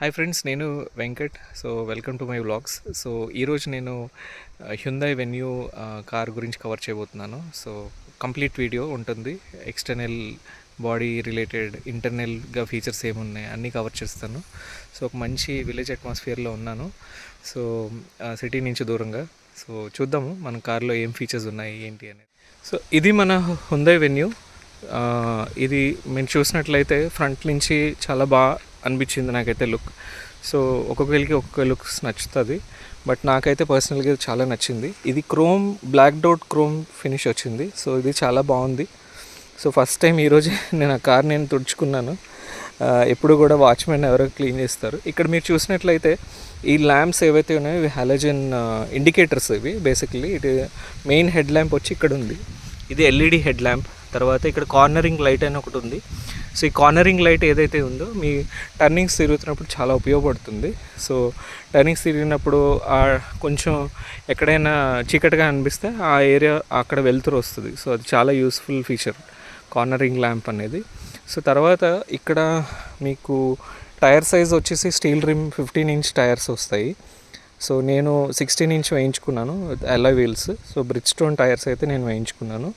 Hi friends నేను Venkat. So welcome to my vlogs so ఈరోజు నేను హ్యుందాయ్ వెన్యూ కార్ గురించి కవర్ చేయబోతున్నాను. సో కంప్లీట్ వీడియో ఉంటుంది. ఎక్స్టర్నల్ బాడీ రిలేటెడ్ ఇంటర్నల్గా ఫీచర్స్ ఏమున్నాయి అన్నీ కవర్ చేస్తాను. సో ఒక మంచి విలేజ్ అట్మాస్ఫియర్లో ఉన్నాను. సో సిటీ uh, నుంచి దూరంగా. సో చూద్దాము మన కార్లో ఏం ఫీచర్స్ ఉన్నాయి ఏంటి అనేది. సో ఇది మన హుందాయ్ వెన్యూ uh, ఇది మీరు చూసినట్లయితే ఫ్రంట్ నుంచి చాలా బాగా అనిపించింది నాకైతే లుక్ సో ఒక్కొక్కరికి ఒక్కొక్క లుక్స్ నచ్చుతుంది. బట్ నాకైతే పర్సనల్గా ఇది చాలా నచ్చింది. ఇది chrome black doubt chrome finish వచ్చింది. సో ఇది చాలా బాగుంది. సో ఫస్ట్ టైం ఈరోజు నేను ఆ కార్ నేను తుడుచుకున్నాను. ఎప్పుడు కూడా వాచ్మెన్ ఎవరో క్లీన్ చేస్తారు. ఇక్కడ మీరు చూసినట్లయితే ఈ ల్యాంప్స్ ఏవైతే ఉన్నాయో ఇవి హాలజన్ ఇండికేటర్స్ ఇవి. బేసిక్లీ ఇటు మెయిన్ హెడ్ ల్యాంప్ వచ్చి ఇక్కడ ఉంది. ఇది ఎల్ఈడి హెడ్ ల్యాంప్ తర్వాత ఇక్కడ కార్నరింగ్ లైట్ అని ఒకటి ఉంది. సో ఈ కార్నరింగ్ లైట్ ఏదైతే ఉందో మీ టర్నింగ్స్ తిరుగుతున్నప్పుడు చాలా ఉపయోగపడుతుంది. సో టర్నింగ్స్ తిరిగినప్పుడు కొంచెం ఎక్కడైనా చీకటిగా అనిపిస్తే ఆ ఏరియా అక్కడ వెలుతురు వస్తుంది. సో అది చాలా యూస్ఫుల్ ఫీచర్ కార్నరింగ్ ల్యాంప్ అనేది. సో తర్వాత ఇక్కడ మీకు టైర్ సైజ్ వచ్చేసి steel rim fifteen inch tyres వస్తాయి. సో నేను సిక్స్టీన్ ఇంచ్ వేయించుకున్నాను అలా wheels. So Bridgestone tyres అయితే నేను వేయించుకున్నాను.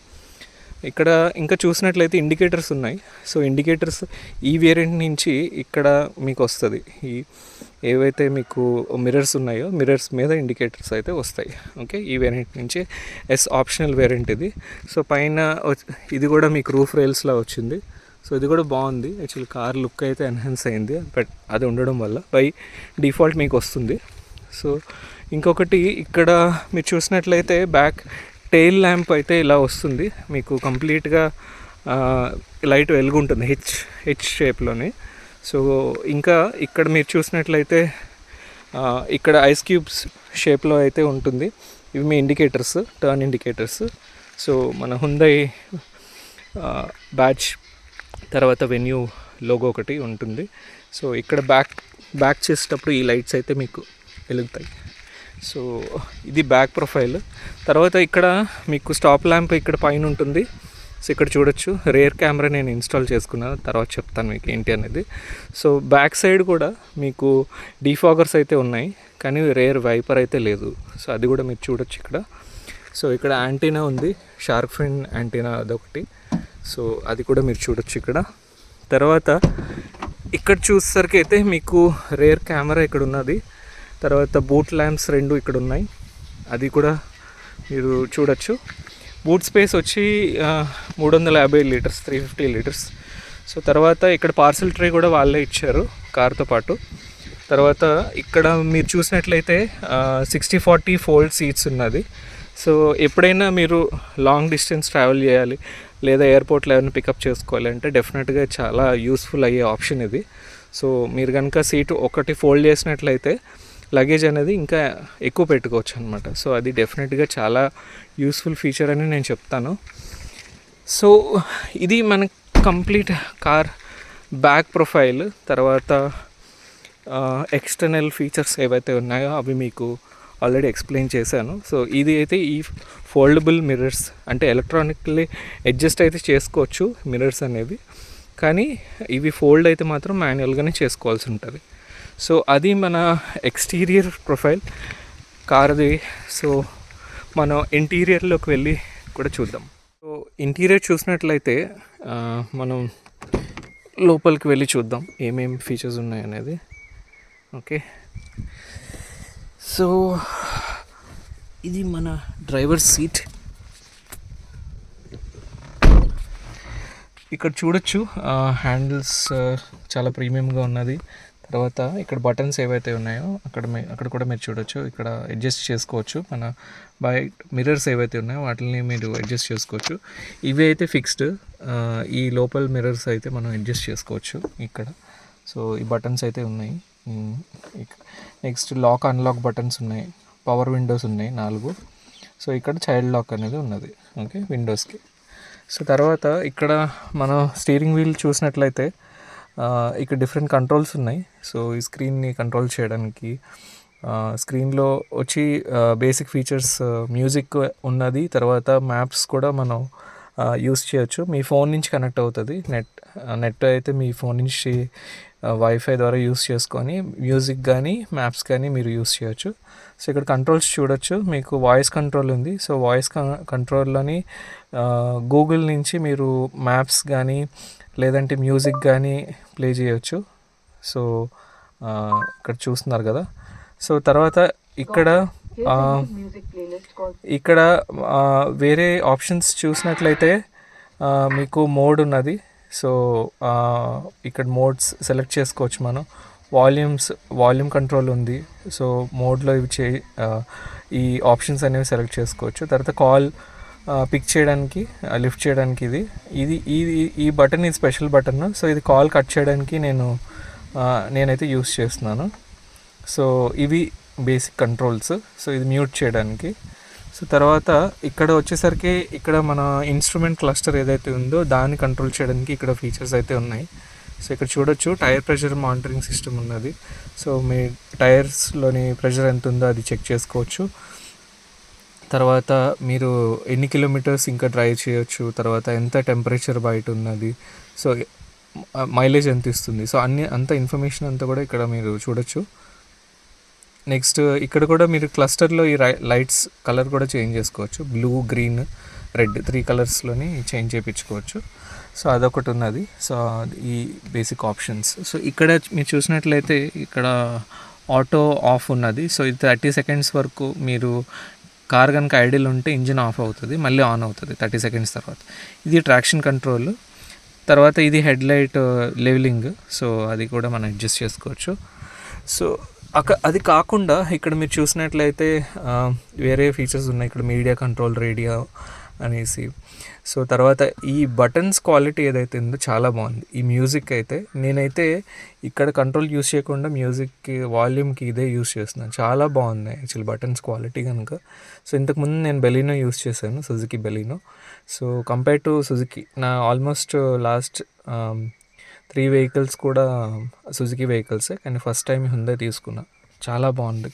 ఇక్కడ ఇంకా చూసినట్లయితే ఇండికేటర్స్ ఉన్నాయి. సో ఇండికేటర్స్ ఈ వేరియంట్ నుంచి ఇక్కడ మీకు వస్తుంది. ఈ ఏవైతే మీకు మిర్రర్స్ ఉన్నాయో మిర్రర్స్ మీద ఇండికేటర్స్ అయితే వస్తాయి. ఓకే? ఈ వేరియంట్ నుంచి ఎస్ ఆప్షనల్ వేరియంట్ ఇది. సో పైన ఇది కూడా మీకు రూఫ్ రైల్స్లా వచ్చింది. సో ఇది కూడా బాగుంది. యాక్చువల్లీ కార్ లుక్ అయితే ఎన్హాన్స్ అయింది. బట్ అది ఉండడం వల్ల బై డిఫాల్ట్ మీకు వస్తుంది. సో ఇంకొకటి ఇక్కడ మీరు చూసినట్లయితే బ్యాక్ టెయిల్ ల్యాంప్ అయితే ఇలా వస్తుంది. మీకు కంప్లీట్గా లైట్ వెలుగుంటుంది హెచ్ హెచ్ షేప్లోనే. సో ఇంకా ఇక్కడ మీరు చూసినట్లయితే ఇక్కడ ఐస్ క్యూబ్స్ షేప్లో అయితే ఉంటుంది. ఇవి మీ ఇండికేటర్స్ టర్న్ ఇండికేటర్స్. సో మన హుందై బ్యాచ్ తర్వాత వెన్యూ లోగో ఒకటి ఉంటుంది. సో ఇక్కడ బ్యాక్ బ్యాక్ చేసేటప్పుడు ఈ లైట్స్ అయితే మీకు వెలుగుతాయి. సో ఇది బ్యాక్ ప్రొఫైల్. తర్వాత ఇక్కడ మీకు స్టాప్ ల్యాంప్ ఇక్కడ పైన ఉంటుంది. సో ఇక్కడ చూడొచ్చు రేర్ కెమెరా నేను ఇన్స్టాల్ చేసుకున్నాను తర్వాత చెప్తాను మీకు ఏంటి అనేది. సో బ్యాక్ సైడ్ కూడా మీకు డీఫాగర్స్ అయితే ఉన్నాయి కానీ రేర్ వైపర్ అయితే లేదు. సో అది కూడా మీరు చూడొచ్చు ఇక్కడ. సో ఇక్కడ యాంటీనా ఉంది షార్క్ ఫిన్ యాంటీనా అదొకటి. సో అది కూడా మీరు చూడొచ్చు ఇక్కడ. తర్వాత ఇక్కడ చూసేసరికి అయితే మీకు రేర్ కెమెరా ఇక్కడ ఉన్నది. తర్వాత బూట్ ల్యాంప్స్ రెండు ఇక్కడ ఉన్నాయి. అది కూడా మీరు చూడొచ్చు. బూట్ స్పేస్ వచ్చి మూడు వందల యాభై litres three fifty litres. So తర్వాత ఇక్కడ పార్సల్ ట్రే కూడా వాళ్ళే ఇచ్చారు కార్తో పాటు. తర్వాత ఇక్కడ మీరు చూసినట్లయితే సిక్స్టీ ఫార్టీ ఫోల్డ్ సీట్స్ ఉన్నది. సో ఎప్పుడైనా మీరు లాంగ్ డిస్టెన్స్ ట్రావెల్ చేయాలి లేదా ఎయిర్పోర్ట్లో ఏమైనా పికప్ చేసుకోవాలి అంటే డెఫినెట్గా చాలా యూస్ఫుల్ అయ్యే ఆప్షన్ ఇది. సో మీరు కనుక సీటు ఒకటి ఫోల్డ్ చేసినట్లయితే లగేజ్ అనేది ఇంకా ఎక్కువ పెట్టుకోవచ్చు అనమాట సో అది డెఫినెట్గా చాలా యూస్ఫుల్ ఫీచర్ అని నేను చెప్తాను. సో ఇది మన కంప్లీట్ కార్ బ్యాక్ ప్రొఫైల్ తర్వాత ఎక్స్టర్నల్ ఫీచర్స్ ఏవైతే ఉన్నాయో అవి మీకు ఆల్రెడీ ఎక్స్ప్లెయిన్ చేశాను. సో ఇది అయితే ఈ ఫోల్డబుల్ మిర్రర్స్ అంటే ఎలక్ట్రానిక్లీ అడ్జస్ట్ అయితే చేసుకోవచ్చు మిర్రర్స్ అనేవి. కానీ ఇవి ఫోల్డ్ అయితే మాత్రం మాన్యువల్గానే చేసుకోవాల్సి ఉంటుంది. సో అది మన ఎక్స్టీరియర్ ప్రొఫైల్ కార్ది. సో మనం ఇంటీరియర్లోకి వెళ్ళి కూడా చూద్దాం. సో ఇంటీరియర్ చూసినట్లయితే మనం లోపలికి వెళ్ళి చూద్దాం ఏమేమి ఫీచర్స్ ఉన్నాయనేది ఓకే. సో ఇది మన డ్రైవర్ సీట్ ఇక్కడ చూడొచ్చు హ్యాండిల్స్ చాలా ప్రీమియంగా ఉన్నది. తర్వాత ఇక్కడ బటన్స్ ఏవైతే ఉన్నాయో అక్కడ మీ అక్కడ కూడా మీరు చూడొచ్చు. ఇక్కడ అడ్జస్ట్ చేసుకోవచ్చు. మన బై మిర్రర్స్ ఏవైతే ఉన్నాయో వాటిని మీరు అడ్జస్ట్ చేసుకోవచ్చు. ఇవి అయితే ఫిక్స్డ్ ఈ లోపల మిర్రర్స్ అయితే మనం అడ్జస్ట్ చేసుకోవచ్చు ఇక్కడ. సో ఈ బటన్స్ అయితే ఉన్నాయి. నెక్స్ట్ లాక్ అన్లాక్ బటన్స్ ఉన్నాయి. పవర్ విండోస్ ఉన్నాయి నాలుగు. సో ఇక్కడ చైల్డ్ లాక్ అనేది ఉన్నది. ఓకే విండోస్కి సో తర్వాత ఇక్కడ మనం స్టీరింగ్ వీల్ చూసినట్లయితే ఇక్కడ డిఫరెంట్ కంట్రోల్స్ ఉన్నాయి. సో ఈ స్క్రీన్ని కంట్రోల్ చేయడానికి స్క్రీన్లో వచ్చి బేసిక్ ఫీచర్స్ మ్యూజిక్ ఉన్నది తర్వాత మ్యాప్స్ కూడా మనం యూస్ చేయొచ్చు. మీ ఫోన్ నుంచి కనెక్ట్ అవుతుంది. నెట్ నెట్ అయితే మీ ఫోన్ నుంచి వైఫై ద్వారా యూస్ చేసుకొని మ్యూజిక్ కానీ మ్యాప్స్ కానీ మీరు యూస్ చేయొచ్చు. సో ఇక్కడ కంట్రోల్స్ చూడొచ్చు. మీకు వాయిస్ కంట్రోల్ ఉంది. సో వాయిస్ కంట్రోల్లోని గూగుల్ నుంచి మీరు మ్యాప్స్ కానీ లేదంటే మ్యూజిక్ కానీ ప్లే చేయొచ్చు. సో ఇక్కడ చూస్తున్నారు కదా. సో తర్వాత ఇక్కడ ఇక్కడ ఆ, వేరే ఆప్షన్స్ చూసినట్లయితే మీకు మోడ్ ఉన్నది. సో ఇక్కడ మోడ్స్ సెలెక్ట్ చేసుకోవచ్చు మనం. వాల్యూమ్స్ వాల్యూమ్ కంట్రోల్ ఉంది. సో మోడ్లో ఇవి చే ఈ ఆప్షన్స్ అనేవి సెలెక్ట్ చేసుకోవచ్చు. తర్వాత కాల్ పిక్ చేయడానికి లిఫ్ట్ చేయడానికి ఇది. ఇది ఇది ఈ బటన్ ఇది స్పెషల్ బటన్ సో ఇది కాల్ కట్ చేయడానికి నేను నేనైతే యూస్ చేస్తున్నాను. సో ఇవి బేసిక్ కంట్రోల్స్ సో ఇది మ్యూట్ చేయడానికి. సో తర్వాత ఇక్కడ వచ్చేసరికి ఇక్కడ మన ఇన్స్ట్రుమెంట్ క్లస్టర్ ఏదైతే ఉందో దాన్ని కంట్రోల్ చేయడానికి ఇక్కడ ఫీచర్స్ అయితే ఉన్నాయి. సో ఇక్కడ చూడొచ్చు టైర్ ప్రెషర్ మానిటరింగ్ సిస్టమ్ ఉన్నది. సో మీ టైర్స్లోని ప్రెషర్ ఎంత ఉందో అది చెక్ చేసుకోవచ్చు. తర్వాత మీరు ఎన్ని కిలోమీటర్స్ ఇంకా డ్రైవ్ చేయొచ్చు తర్వాత ఎంత టెంపరేచర్ బయట ఉన్నది. సో మైలేజ్ ఎంత ఇస్తుంది. సో అన్ని అంత ఇన్ఫర్మేషన్ అంతా కూడా ఇక్కడ మీరు చూడొచ్చు. నెక్స్ట్ ఇక్కడ కూడా మీరు క్లస్టర్లో ఈ లైట్స్ కలర్ కూడా చేంజ్ చేసుకోవచ్చు. బ్లూ గ్రీన్ రెడ్ త్రీ కలర్స్లోని చేంజ్ చేయించుకోవచ్చు. సో అదొకటి ఉన్నది. సో ఈ బేసిక్ ఆప్షన్స్ సో ఇక్కడ మీరు చూసినట్లయితే ఇక్కడ ఆటో ఆఫ్ ఉన్నది. సో ఇది థర్టీ సెకండ్స్ వరకు మీరు కార్ కనుక ఐడిల్ ఉంటే ఇంజిన్ ఆఫ్ అవుతుంది మళ్ళీ ఆన్ అవుతుంది థర్టీ సెకండ్స్ తర్వాత. ఇది ట్రాక్షన్ కంట్రోల్ తర్వాత ఇది హెడ్ లైట్ లెవెలింగ్ సో అది కూడా మనం అడ్జస్ట్ చేసుకోవచ్చు. సో అక్క అది కాకుండా ఇక్కడ మీరు చూసినట్లయితే వేరే ఫీచర్స్ ఉన్నాయి. ఇక్కడ మీడియా కంట్రోల్ రేడియో అనేసి. సో తర్వాత ఈ బటన్స్ క్వాలిటీ ఏదైతే ఉందో చాలా బాగుంది. ఈ మ్యూజిక్ అయితే నేనైతే ఇక్కడ కంట్రోల్ యూస్ చేయకుండా మ్యూజిక్కి వాల్యూమ్కి ఇదే యూస్ చేస్తున్నాను. చాలా బాగుంది యాక్చువల్ బటన్స్ క్వాలిటీ కనుక. సో ఇంతకుముందు నేను బెలినో యూస్ చేశాను Suzuki Baleno so compare to Suzuki నా ఆల్మోస్ట్ లాస్ట్ త్రీ వెహికల్స్ కూడా సుజుకి వెహికల్సే. కానీ ఫస్ట్ టైం హుందా తీసుకున్నా. చాలా బాగుంది.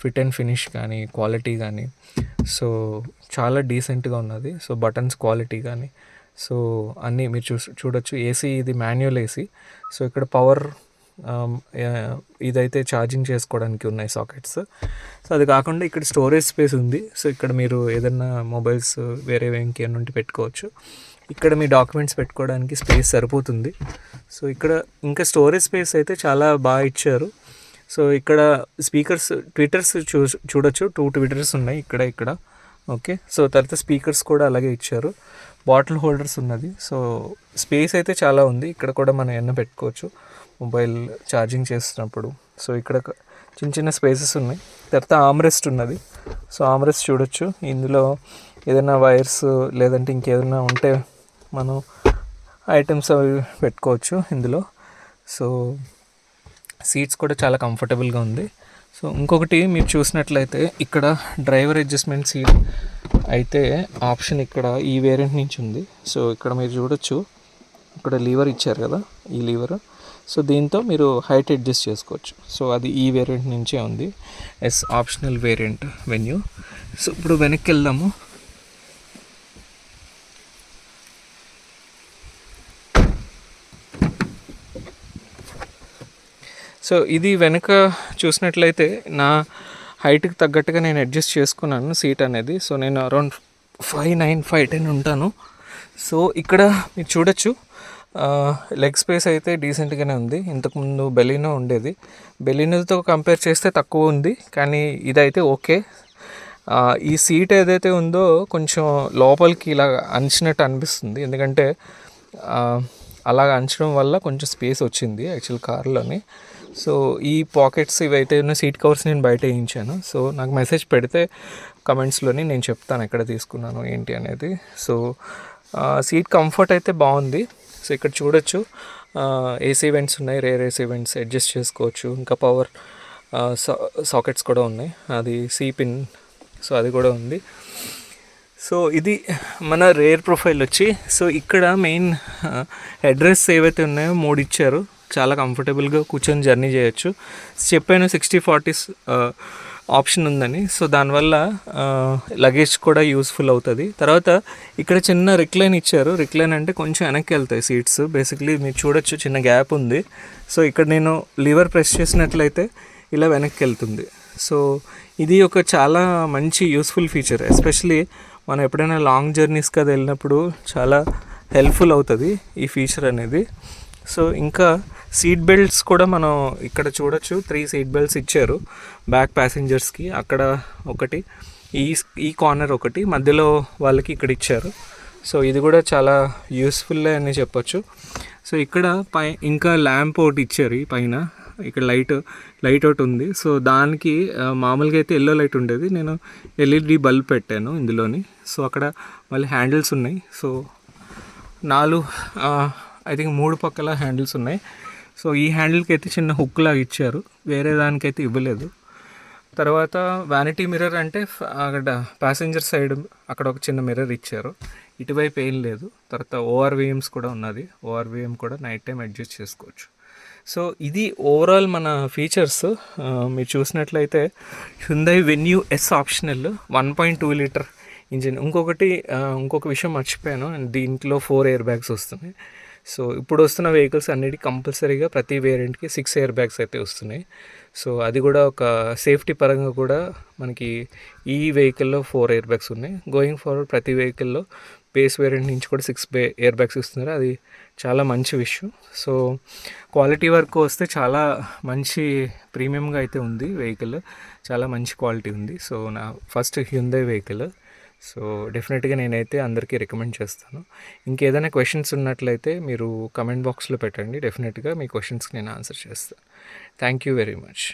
ఫిట్ అండ్ ఫినిష్ కానీ క్వాలిటీ కానీ. సో చాలా డీసెంట్గా ఉన్నది. సో బటన్స్ క్వాలిటీ కానీ. సో అన్నీ మీరు చూ చూడొచ్చు. ఏసీ ఇది మాన్యువల్ ఏసీ. సో ఇక్కడ పవర్ ఇదైతే ఛార్జింగ్ చేసుకోవడానికి ఉన్నాయి సాకెట్స్. సో అది కాకుండా ఇక్కడ స్టోరేజ్ స్పేస్ ఉంది. సో ఇక్కడ మీరు ఏదైనా మొబైల్స్ వేరే ఇంకేమైనా ఉంటే పెట్టుకోవచ్చు. ఇక్కడ మీ డాక్యుమెంట్స్ పెట్టుకోవడానికి స్పేస్ సరిపోతుంది. సో ఇక్కడ ఇంకా స్టోరేజ్ స్పేస్ అయితే చాలా బాగా ఇచ్చారు. సో ఇక్కడ స్పీకర్స్ ట్విట్టర్స్ చూ చూడొచ్చు. టూ ట్విట్టర్స్ ఉన్నాయి ఇక్కడ ఇక్కడ. ఓకే సో తర్వాత స్పీకర్స్ కూడా అలాగే ఇచ్చారు. బాటిల్ హోల్డర్స్ ఉన్నది. సో స్పేస్ అయితే చాలా ఉంది. ఇక్కడ కూడా మనం ఎన్న పెట్టుకోవచ్చు. మొబైల్ ఛార్జింగ్ చేస్తున్నప్పుడు. సో ఇక్కడ చిన్న చిన్న స్పేసెస్ ఉన్నాయి. తర్వాత ఆమ్రెస్ట్ ఉన్నది. సో ఆమ్రెస్ట్ చూడొచ్చు. ఇందులో ఏదైనా వైర్స్ లేదంటే ఇంకేదైనా ఉంటే మనం ఐటమ్స్ అవి పెట్టుకోవచ్చు ఇందులో. సో సీట్స్ కూడా చాలా కంఫర్టబుల్గా ఉంది. సో ఇంకొకటి మీరు చూసినట్లయితే ఇక్కడ డ్రైవర్ అడ్జస్ట్మెంట్ సీట్ అయితే ఆప్షన్ ఇక్కడ ఈ వేరియంట్ నుంచి ఉంది. సో ఇక్కడ మీరు చూడొచ్చు. ఇక్కడ లీవర్ ఇచ్చారు కదా ఈ లీవర్. సో దీంతో మీరు హైట్ అడ్జస్ట్ చేసుకోవచ్చు. సో అది ఈ వేరియంట్ నుంచే ఉంది. S optional variant Venue. So ఇప్పుడు వెనక్కి వెళ్దాము. సో ఇది వెనుక చూసినట్లయితే నా హైట్కి తగ్గట్టుగా నేను అడ్జస్ట్ చేసుకున్నాను సీట్ అనేది. సో నేను around five nine five ten ఉంటాను. సో ఇక్కడ మీరు చూడొచ్చు లెగ్ స్పేస్ అయితే డీసెంట్గానే ఉంది. ఇంతకుముందు బెలినో ఉండేది. బెలినోతో కంపేర్ చేస్తే తక్కువ ఉంది కానీ ఇదైతే ఓకే. ఈ సీట్ ఏదైతే ఉందో కొంచెం లోపలికి ఇలా అంచినట్టు అనిపిస్తుంది. ఎందుకంటే అలా అంచడం వల్ల కొంచెం స్పేస్ వచ్చింది యాక్చువల్ కార్లోని. సో ఈ పాకెట్స్ ఇవైతే ఉన్న సీట్ కవర్స్ నేను బయట వేయించాను. సో నాకు మెసేజ్ పెడితే కమెంట్స్లోని నేను చెప్తాను ఎక్కడ తీసుకున్నాను ఏంటి అనేది. సో సీట్ కంఫర్ట్ అయితే బాగుంది. సో ఇక్కడ చూడొచ్చు. ఏసీ వెంట్స్ ఉన్నాయి రేర్ ఏసీ వెంట్స్ అడ్జస్ట్ చేసుకోవచ్చు. ఇంకా పవర్ సాకెట్స్ కూడా ఉన్నాయి. అది సీ పిన్ సో అది కూడా ఉంది. సో ఇది మన రేర్ ప్రొఫైల్ వచ్చి సో ఇక్కడ మెయిన్ అడ్రస్ ఏవైతే ఉన్నాయో మూడు ఇచ్చారు. చాలా కంఫర్టబుల్గా కూర్చొని జర్నీ చేయొచ్చు. చెప్పాను సిక్స్టీ ఫార్టీస్ ఆప్షన్ ఉందని. సో దానివల్ల లగేజ్ కూడా యూస్ఫుల్ అవుతుంది. తర్వాత ఇక్కడ చిన్న రిక్లైన్ ఇచ్చారు. రిక్లైన్ అంటే కొంచెం వెనక్కి వెళ్తాయి సీట్స్. బేసిక్లీ మీరు చూడొచ్చు చిన్న గ్యాప్ ఉంది. సో ఇక్కడ నేను లివర్ ప్రెస్ చేసినట్లయితే ఇలా వెనక్కి వెళ్తుంది. సో ఇది ఒక చాలా మంచి యూస్ఫుల్ ఫీచర్ ఎస్పెషలీ మనం ఎప్పుడైనా లాంగ్ జర్నీస్ కదా వెళ్ళినప్పుడు చాలా హెల్ప్ఫుల్ అవుతుంది ఈ ఫీచర్ అనేది. సో ఇంకా సీట్ బెల్ట్స్ కూడా మనం ఇక్కడ చూడొచ్చు. త్రీ సీట్ బెల్ట్స్ ఇచ్చారు బ్యాక్ ప్యాసింజర్స్కి. అక్కడ ఒకటి ఈ ఈ కార్నర్ ఒకటి మధ్యలో వాళ్ళకి ఇక్కడ ఇచ్చారు. సో ఇది కూడా చాలా యూస్ఫుల్ అని చెప్పొచ్చు. సో ఇక్కడ పై ఇంకా ల్యాంప్ ఒకటి ఇచ్చారు ఈ పైన. ఇక్కడ లైట్ లైట్ ఒకటి ఉంది. సో దానికి మామూలుగా అయితే ఎల్లో లైట్ ఉండేది. నేను ఎల్ఈడి బల్బ్ పెట్టాను ఇందులోని. సో అక్కడ మళ్ళీ హ్యాండిల్స్ ఉన్నాయి. సో నాలుగు ఐ థింక్ మూడు పక్కల హ్యాండిల్స్ ఉన్నాయి. సో ఈ హ్యాండిల్కి అయితే చిన్న హుక్ లాగా ఇచ్చారు. వేరే దానికైతే ఇవ్వలేదు. తర్వాత వ్యానిటీ మిర్రర్ అంటే అక్కడ ప్యాసింజర్ సైడ్ అక్కడ ఒక చిన్న మిర్రర్ ఇచ్చారు. ఇటువైపు ఏం లేదు. తర్వాత ఓఆర్విఎమ్స్ కూడా ఉన్నది. ఓఆర్విఎం కూడా నైట్ టైం అడ్జస్ట్ చేసుకోవచ్చు. సో ఇది ఓవరాల్ మన ఫీచర్స్ మీరు చూసినట్లయితే Hyundai Venue S optional one point two litre engine ఇంకొకటి ఇంకొక విషయం మర్చిపోయాను. దీంట్లో ఫోర్ ఎయిర్ బ్యాగ్స్ వస్తున్నాయి. సో ఇప్పుడు వస్తున్న వెహికల్స్ అన్నిటి కంపల్సరీగా ప్రతి వేరియంట్కి సిక్స్ ఎయిర్ బ్యాగ్స్ అయితే వస్తున్నాయి. సో అది కూడా ఒక సేఫ్టీ పరంగా కూడా మనకి ఈ వెహికల్లో ఫోర్ ఎయిర్ బ్యాగ్స్ ఉన్నాయి. గోయింగ్ ఫార్వర్డ్ ప్రతి వెహికల్లో బేస్ వేరియంట్ నుంచి కూడా సిక్స్ బే ఎయిర్ బ్యాగ్స్ ఇస్తున్నారు. అది చాలా మంచి విషయం. సో క్వాలిటీ వరకు వస్తే చాలా మంచి ప్రీమియంగా అయితే ఉంది వెహికల్. చాలా మంచి క్వాలిటీ ఉంది. సో నా ఫస్ట్ హ్యుందే వెహికల్. సో డెఫినెట్గా నేనైతే అందరికీ రికమెండ్ చేస్తాను. ఇంకేదైనా క్వశ్చన్స్ ఉన్నట్లయితే మీరు కమెంట్ బాక్స్లో పెట్టండి. డెఫినెట్గా మీ క్వశ్చన్స్కి నేను ఆన్సర్ చేస్తాను థ్యాంక్ యూ వెరీ మచ్.